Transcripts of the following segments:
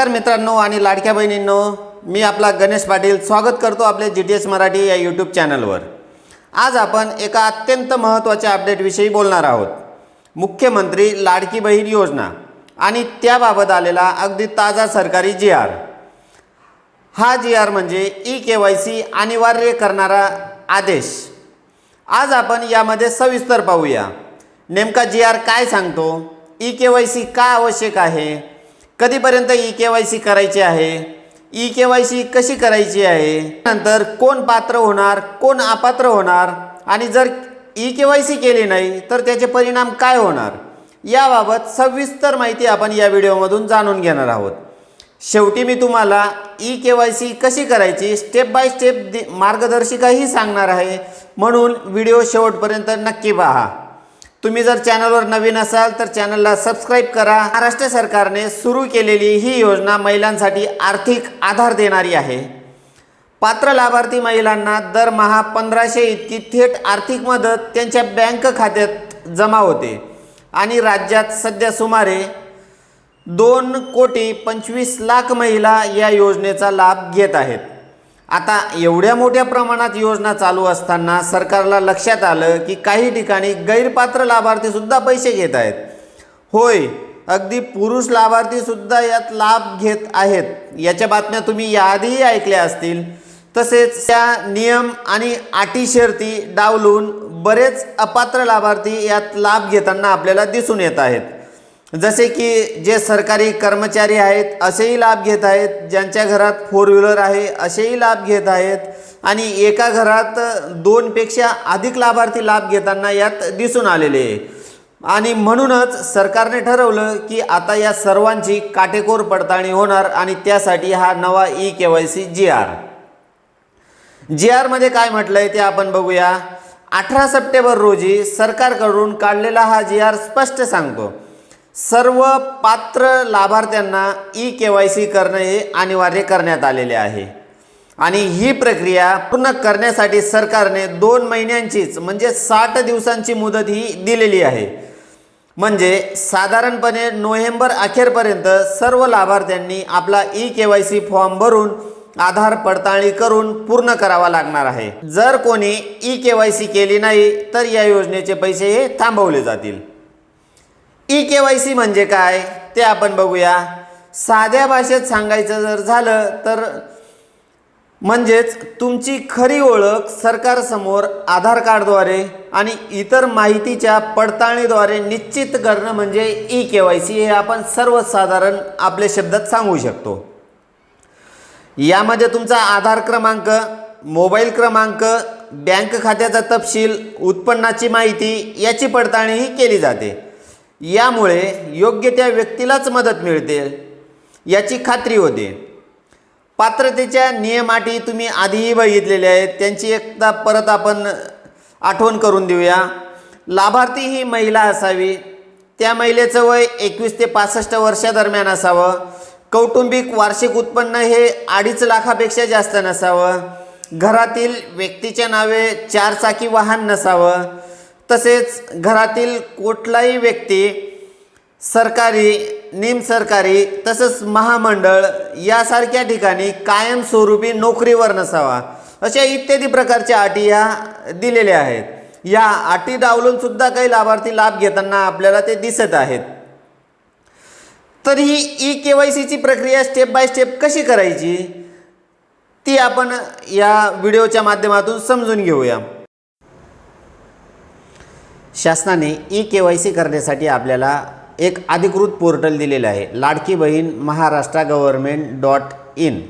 नमस्कार मित्रांनो आणि लाडक्या बहिणींनो मी आपला गणेश पाटील स्वागत करतो आपल्या जी टी एस मराठी या यूट्यूब चॅनलवर. आज आपण एका अत्यंत महत्त्वाच्या अपडेटविषयी बोलणार आहोत. मुख्यमंत्री लाडकी बहीण योजना आणि त्याबाबत आलेला अगदी ताजा सरकारी जी आर हा जी आर म्हणजे ई के वाय सी अनिवार्य करणारा आदेश. आज आपण यामध्ये सविस्तर पाहूया. नेमका जी आर काय सांगतो? ई के वाय सी का आवश्यक आहे? कधीपर्यंत ई के वाय सी करायची आहे? ई के वाय सी कशी करायची आहे? नंतर कोण पात्र होणार कोण अपात्र होणार? आणि जर ई के वाय सी केली नाही तर त्याचे परिणाम काय होणार? याबाबत सविस्तर माहिती आपण या व्हिडिओमधून जाणून घेणार आहोत. शेवटी मी तुम्हाला ई के वाय सी कशी करायची स्टेप बाय स्टेप दि मार्गदर्शिकाही सांगणार आहे. म्हणून व्हिडिओ शेवटपर्यंत नक्की पहा. तुम्ही जर चॅनलवर नवीन असाल तर चॅनलला सबस्क्राईब करा. महाराष्ट्र सरकारने सुरू केलेली ही योजना महिलांसाठी आर्थिक आधार देणारी आहे. पात्र लाभार्थी महिलांना दरमहा पंधराशे इतकी थेट आर्थिक मदत त्यांच्या बँक खात्यात जमा होते. आणि राज्यात सध्या सुमारे दोन कोटी पंचवीस लाख महिला या योजनेचा लाभ घेत आहेत. आता एवढ्या मोठ्या प्रमाणात योजना चालू असताना सरकारला लक्षात आलं की काही ठिकाणी गैरपात्र लाभार्थीसुद्धा पैसे घेत आहेत. होय अगदी पुरुष लाभार्थीसुद्धा यात लाभ घेत आहेत. याच्या बातम्या तुम्ही याआधीही ऐकल्या असतील. तसेच त्या नियम आणि अटी शर्ती डावलून बरेच अपात्र लाभार्थी यात लाभ घेताना आपल्याला दिसून येत आहेत. जसे की जे सरकारी कर्मचारी आहेत असेही लाभ घेत आहेत ज्यांच्या घरात फोर व्हीलर आहे असेही लाभ घेत आहेत. आणि एका घरात दोनपेक्षा अधिक लाभार्थी लाभ घेताना यात दिसून आलेले. आहे आणि म्हणूनच सरकारने ठरवलं की आता या सर्वांची काटेकोर पडताळणी होणार आणि त्यासाठी हा नवा E K Y C G R G आरमध्ये काय म्हटलं आहे ते आपण बघूया. अठरा सप्टेंबर रोजी सरकारकडून काढलेला हा जी आर स्पष्ट सांगतो. सर्व पात्र लाभार्थ्यांना ई के वाय सी करणं हे अनिवार्य करण्यात आलेले आहे. आणि ही प्रक्रिया पूर्ण करण्यासाठी सरकारने दोन महिन्यांचीच म्हणजे साठ दिवसांची मुदत ही दिलेली आहे. म्हणजे साधारणपणे नोव्हेंबर अखेरपर्यंत सर्व लाभार्थ्यांनी आपला E K Y C form भरून आधार पडताळणी करून पूर्ण करावा लागणार आहे. जर कोणी ई के वाय सी केली नाही तर या योजनेचे पैसे हे थांबवले जातील. ई के वाय सी म्हणजे काय ते आपण बघूया. साध्या भाषेत सांगायचं जर झालं तर म्हणजेच तुमची खरी ओळख सरकारसमोर आधार कार्डद्वारे आणि इतर माहितीच्या पडताळणीद्वारे निश्चित करणं म्हणजे ई के वाय सी हे आपण सर्वसाधारण आपल्या शब्दात सांगू शकतो. यामध्ये तुमचा आधार क्रमांक मोबाईल क्रमांक बँक खात्याचा तपशील उत्पन्नाची माहिती याची पडताळणीही केली जाते. यामुळे योग्य त्या व्यक्तीलाच मदत मिळते याची खात्री होते. पात्रतेच्या नियमाटी तुम्ही आधीही बघितलेले आहेत त्यांची एकदा परत आपण आठवण करून देऊया. लाभार्थी ही महिला असावी त्या महिलेचं वय एकवीस ते पासष्ट वर्षादरम्यान असावं. कौटुंबिक वार्षिक उत्पन्न हे अडीच लाखापेक्षा जास्त नसावं. घरातील व्यक्तीच्या नावे चारचाकी वाहन नसावं. तसेच घरातील कुठलाही व्यक्ती सरकारी निमसरकारी तसंच महामंडळ यासारख्या ठिकाणी कायमस्वरूपी नोकरीवर नसावा अशा इत्यादी प्रकारच्या अटी ह्या दिलेल्या आहेत. या अटी डावलून सुद्धा काही लाभार्थी लाभ घेताना आपल्याला ते दिसत आहेत. तर ही ई के वाय सीची प्रक्रिया स्टेप बाय स्टेप कशी करायची ती आपण या व्हिडिओच्या माध्यमातून समजून घेऊया. शासनाने ई के वाय सी करण्यासाठी आपल्याला एक अधिकृत पोर्टल दिलेलं आहे. लाडकी बहीण महाराष्ट्र गव्हर्मेंट डॉट इन.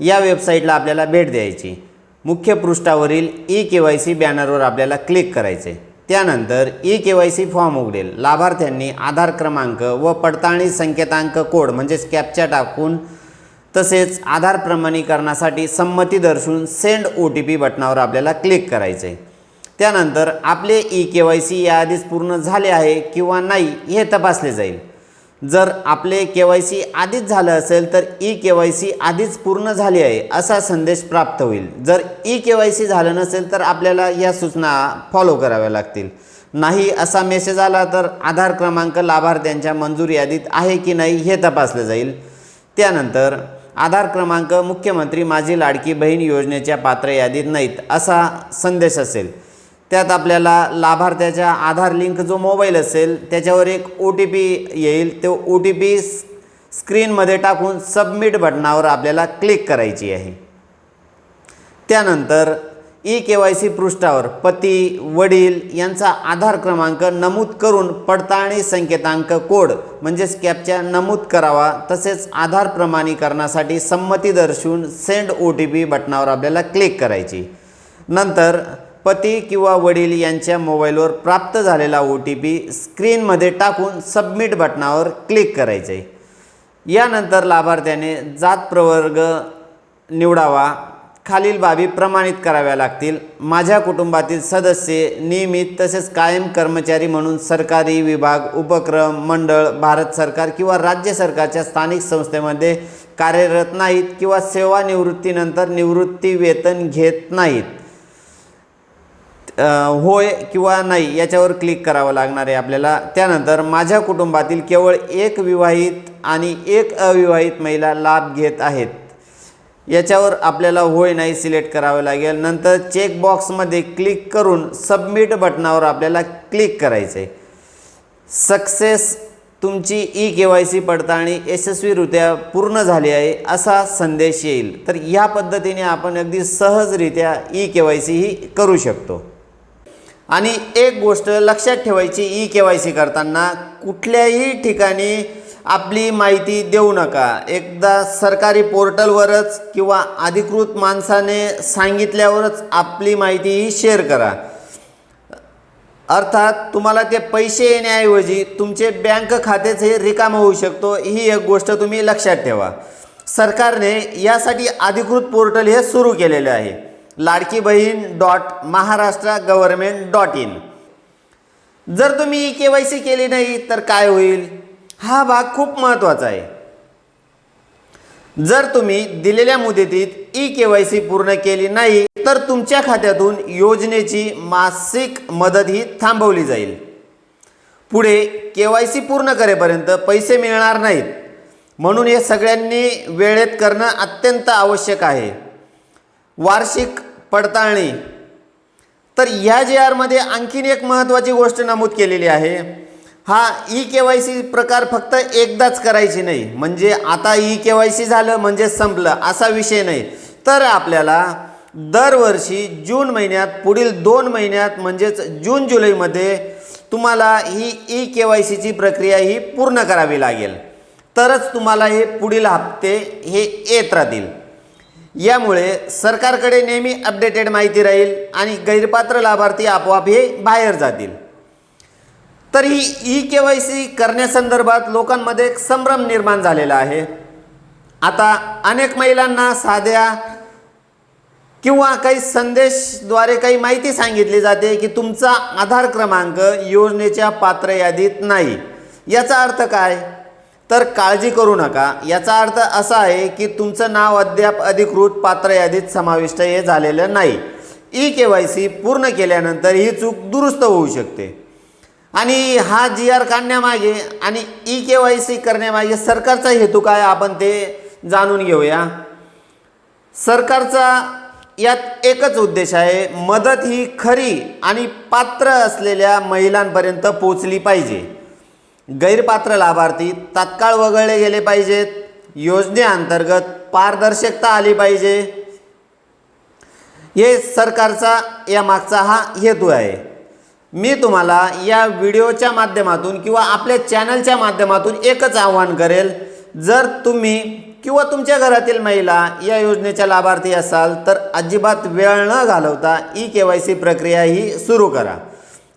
या वेबसाईटला आपल्याला भेट द्यायची. मुख्य पृष्ठावरील ई के वाय सी बॅनरवर आपल्याला क्लिक करायचे त्यानंतर E K Y C form उघडेल. लाभार्थ्यांनी आधार क्रमांक व पडताळणी संकेतांक कोड म्हणजेच कॅप्चा टाकून तसेच आधार प्रमाणीकरणासाठी संमती दर्शवून सेंड ओ टी पी बटनावर आपल्याला क्लिक करायचे आहे त्यानंतर आपले ई के वाय सी याआधीच पूर्ण झाले आहे किंवा नाही हे तपासले जाईल. जर आपले के वाय सी आधीच झालं असेल तर ई के वाय सी आधीच पूर्ण झाली आहे असा संदेश प्राप्त होईल. जर ई के वाय सी झालं नसेल तर आपल्याला या सूचना फॉलो कराव्या लागतील. नाही असा मेसेज आला तर आधार क्रमांक लाभार्थ्यांच्या मंजूर यादीत आहे की नाही हे तपासलं जाईल. त्यानंतर आधार क्रमांक मुख्यमंत्री माझी लाडकी बहीण योजनेच्या पात्र यादीत नाहीत असा संदेश असेल. त्यात आपल्याला लाभार्थ्याच्या आधार लिंक जो मोबाईल असेल त्याच्यावर एक ओ टी पी येईल. तो ओ टी पी स्क्रीनमध्ये टाकून सबमिट बटनावर आपल्याला क्लिक करायची आहे. त्यानंतर ई के वाय सी पृष्ठावर पती वडील यांचा आधार क्रमांक नमूद करून पडताळणी संकेतांक कोड म्हणजेच कॅपच्या नमूद करावा तसेच आधार प्रमाणीकरणासाठी संमती दर्शवून सेंड ओ टी पी बटनावर आपल्याला क्लिक करायची. नंतर पती किंवा वडील यांच्या मोबाईलवर प्राप्त झालेला ओ टी पी स्क्रीनमध्ये टाकून सबमिट बटनावर क्लिक करायचे. यानंतर लाभार्थ्याने जात प्रवर्ग निवडावा खालील बाबी प्रमाणित कराव्या लागतील. माझ्या कुटुंबातील सदस्य नियमित तसेच कायम कर्मचारी म्हणून सरकारी विभाग उपक्रम मंडळ भारत सरकार किंवा राज्य सरकारच्या स्थानिक संस्थेमध्ये कार्यरत नाहीत किंवा सेवानिवृत्तीनंतर निवृत्ती वेतन घेत नाहीत. होय किंवा नाही याच्यावर क्लिक करावं लागणार आहे आपल्याला. त्यानंतर माझ्या कुटुंबातील केवळ एक विवाहित आणि एक अविवाहित महिला लाभ घेत आहेत. याच्यावर आपल्याला होय नाही सिलेक्ट करावं लागेल. नंतर चेकबॉक्समध्ये क्लिक करून सबमिट बटनावर आपल्याला क्लिक करायचं आहे सक्सेस तुमची ई के वाय सी पडताळणी यशस्वीरित्या पूर्ण झाली आहे असा संदेश येईल. तर ह्या पद्धतीने आपण अगदी सहजरित्या ई के वाय सी ही करू शकतो. आणि एक गोष्ट लक्षात ठेवायची ई के वाय सी करताना कुठल्याही ठिकाणी आपली माहिती देऊ नका. एकदा सरकारी पोर्टलवरच किंवा अधिकृत माणसाने सांगितल्यावरच आपली माहिती ही शेअर करा. अर्थात तुम्हाला ते पैसे येण्याऐवजी तुमचे बँक खातेच हे रिकामं होऊ शकतो ही एक गोष्ट तुम्ही लक्षात ठेवा. सरकारने यासाठी अधिकृत पोर्टल हे सुरू केलेले आहे. Ladki Bahin dot Maharashtra government dot in. जर तुम्ही ई के वाय सी केली नाही तर काय होईल? हा भाग खूप महत्त्वाचा आहे. जर तुम्ही दिलेल्या मुदतीत ई के वाय सी पूर्ण केली नाही तर तुमच्या खात्यातून योजनेची मासिक मदत ही थांबवली जाईल. पुढे के वाय सी पूर्ण करेपर्यंत पैसे मिळणार नाहीत. म्हणून हे सगळ्यांनी वेळेत करणं अत्यंत आवश्यक आहे. वार्षिक पडताळणी. तर ह्या जे आरमध्ये आणखीन एक महत्त्वाची गोष्ट नमूद केलेली आहे. हा ई के वाय सी प्रकार फक्त एकदाच करायची नाही. म्हणजे आता ई के वाय सी झालं म्हणजे संपलं असा विषय नाही. तर आपल्याला दरवर्षी जून महिन्यात पुढील दोन महिन्यात म्हणजेच जून जुलैमध्ये तुम्हाला ही ई के वाय सीची प्रक्रिया ही पूर्ण करावी लागेल. तरच तुम्हाला हे पुढील हप्ते हे येत राहतील. यामुळे सरकारकडे नेहमी अपडेटेड माहिती राहील आणि गैरपात्र लाभार्थी आपोआप हे बाहेर जातील. तर ही ई के वाय सी करण्यासंदर्भात लोकांमध्ये एक संभ्रम निर्माण झालेला आहे. आता अनेक महिलांना साध्या किंवा काही संदेशद्वारे काही माहिती सांगितली जाते की तुमचा आधार क्रमांक योजनेच्या पात्र यादीत नाही. याचा अर्थ काय? तर काळजी करू नका. याचा अर्थ असा आहे की तुमचं नाव अद्याप अधिकृत पात्र यादीत समाविष्ट हे झालेलं नाही. ई के वाय सी पूर्ण केल्यानंतर ही चूक दुरुस्त होऊ शकते. आणि हा जी आर काढण्यामागे आणि ई के वाय सी करण्यामागे सरकारचा हेतू काय आपण ते जाणून घेऊया. सरकारचा यात एकच उद्देश आहे मदत ही खरी आणि पात्र असलेल्या महिलांपर्यंत पोचली पाहिजे. गैरपात्र लाभार्थी तात्काळ वगळले गेले पाहिजेत योजनेअंतर्गत पारदर्शकता आली पाहिजे. हे सरकारचा या मागचा हा हेतू आहे. मी तुम्हाला या व्हिडिओच्या माध्यमातून किंवा आपल्या चॅनलच्या माध्यमातून एकच आव्हान करेल. जर तुम्ही किंवा तुमच्या घरातील महिला या योजनेच्या लाभार्थी असाल तर अजिबात वेळ न घालवता ई के वाय सी प्रक्रिया ही सुरू करा.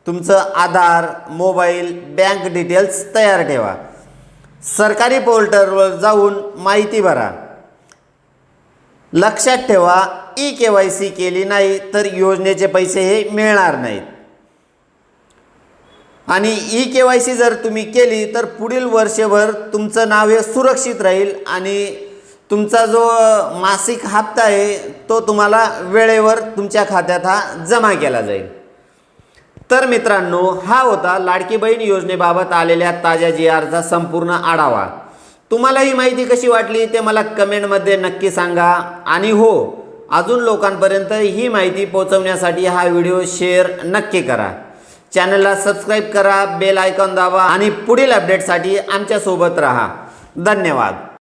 तुमचं आधार मोबाईल बँक डिटेल्स तयार ठेवा. सरकारी पोर्टलवर जाऊन माहिती भरा. लक्षात ठेवा ई के वाय सी केली नाही तर योजनेचे पैसे हे मिळणार नाहीत. आणि ई के वाय सी जर तुम्ही केली तर पुढील वर्षभर तुमचं नाव हे सुरक्षित राहील आणि तुमचा जो मासिक हप्ता आहे तो तुम्हाला वेळेवर तुमच्या खात्यात हा जमा केला जाईल. तर मित्रांनो हा होता लाडकी बहीण योजनेबाबत आलेल्या ताज्या जी आरचा संपूर्ण आढावा. तुम्हाला ही माहिती कशी वाटली ते मला कमेंटमध्ये नक्की सांगा. आणि हो अजून लोकांपर्यंत ही माहिती पोहोचवण्यासाठी हा व्हिडिओ शेअर नक्की करा. चॅनलला सबस्क्राईब करा बेल आयकॉन दाबा आणि पुढील अपडेटसाठी आमच्यासोबत राहा. धन्यवाद.